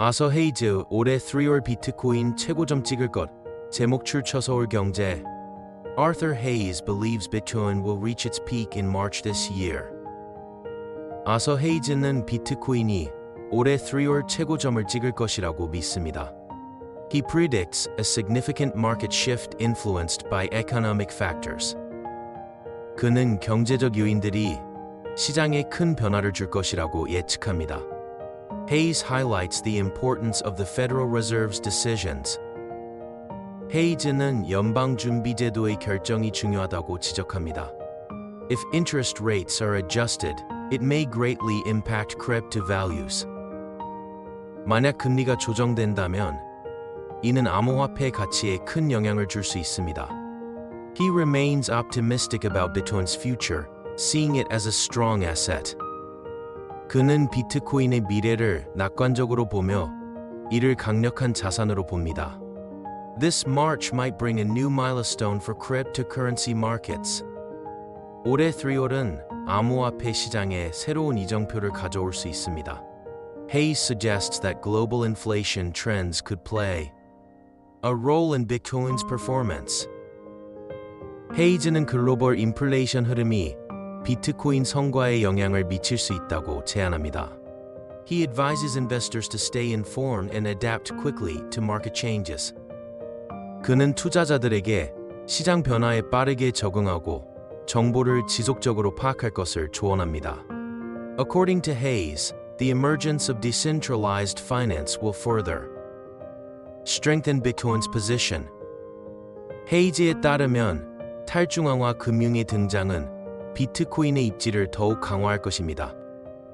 아서 헤이즈 올해 3월 비트코인 최고점 찍을 것 제목 출처 서울 경제 Arthur Hayes believes Bitcoin will reach its peak in March this year. 아서 헤이즈는 비트코인이 올해 3월 최고점을 찍을 것이라고 믿습니다. He predicts a significant market shift influenced by economic factors. 그는 경제적 요인들이 시장에 큰 변화를 줄 것이라고 예측합니다. Hayes highlights the importance of the Federal Reserve's decisions. 헤이즈는 연방준비제도의 결정이 중요하다고 지적합니다. If interest rates are adjusted, it may greatly impact crypto values. 만약 금리가 조정된다면 이는 암호화폐 가치에 큰 영향을 줄 수 있습니다. He remains optimistic about Bitcoin's future, seeing it as a strong asset. 그는 비트코인의 미래를 낙관적으로 보며 이를 강력한 자산으로 봅니다. This March might bring a new milestone for cryptocurrency markets. 올해 3월은 암호화폐 시장에 새로운 이정표를 가져올 수 있습니다. Hayes suggests that global inflation trends could play a role in Bitcoin's performance. 헤이즈는 글로벌 인플레이션 흐름이 비트코인 성과에 영향을 미칠 수 있다고 제안합니다. He advises investors to stay informed and adapt quickly to market changes. 그는 투자자들에게 시장 변화에 빠르게 적응하고 정보를 지속적으로 파악할 것을 조언합니다. According to Hayes, the emergence of decentralized finance will further strengthen Bitcoin's position. 헤이즈에 따르면 탈중앙화 금융의 등장은 비트코인의 입지를 더욱 강화할 것입니다.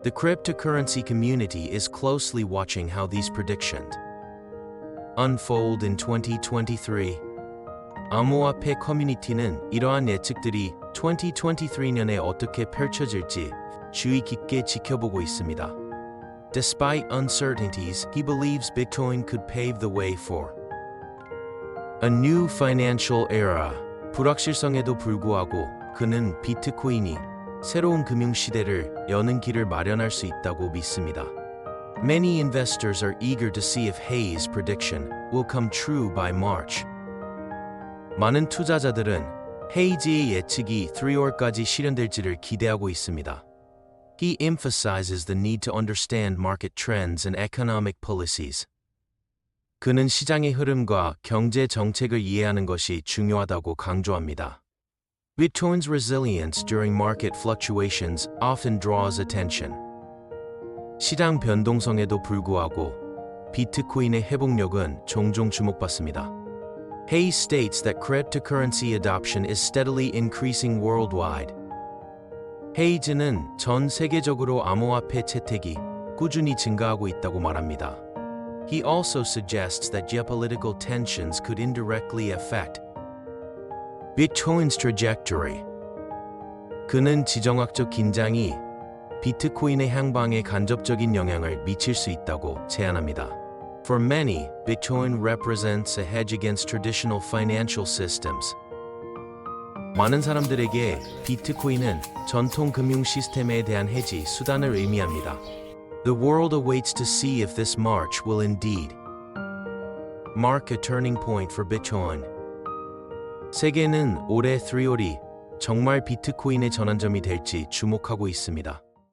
The cryptocurrency community is closely watching how these predictions unfold in 2023. 암호화폐 커뮤니티는 이러한 예측들이 2023년에 어떻게 펼쳐질지 주의 깊게 지켜보고 있습니다. Despite uncertainties, he believes Bitcoin could pave the way for a new financial era. 불확실성에도 불구하고 그는 비트코인이 새로운 금융 시대를 여는 길을 마련할 수 있다고 믿습니다. Many investors are eager to see if Hayes' prediction will come true by March. 많은 투자자들은 헤이지의 예측이 3월까지 실현될지를 기대하고 있습니다. He emphasizes the need to understand market trends and economic policies. 그는 시장의 흐름과 경제 정책을 이해하는 것이 중요하다고 강조합니다. Bitcoin's resilience during market fluctuations often draws attention. 시장 변동성에도 불구하고 비트코인의 회복력은 종종 주목받습니다. Hayes states that cryptocurrency adoption is steadily increasing worldwide. 헤이즈는 전 세계적으로 암호화폐 채택이 꾸준히 증가하고 있다고 말합니다. He also suggests that geopolitical tensions could indirectly affect Bitcoin's trajectory. 그는 지정학적 긴장이 비트코인의 향방에 간접적인 영향을 미칠 수 있다고 제안합니다. For many, Bitcoin represents a hedge against traditional financial systems. 많은 사람들에게 비트코인은 전통 금융 시스템에 대한 해지 수단을 의미합니다. The world awaits to see if this March will indeed mark a turning point for Bitcoin. 세계는 올해 3월이 정말 비트코인의 전환점이 될지 주목하고 있습니다.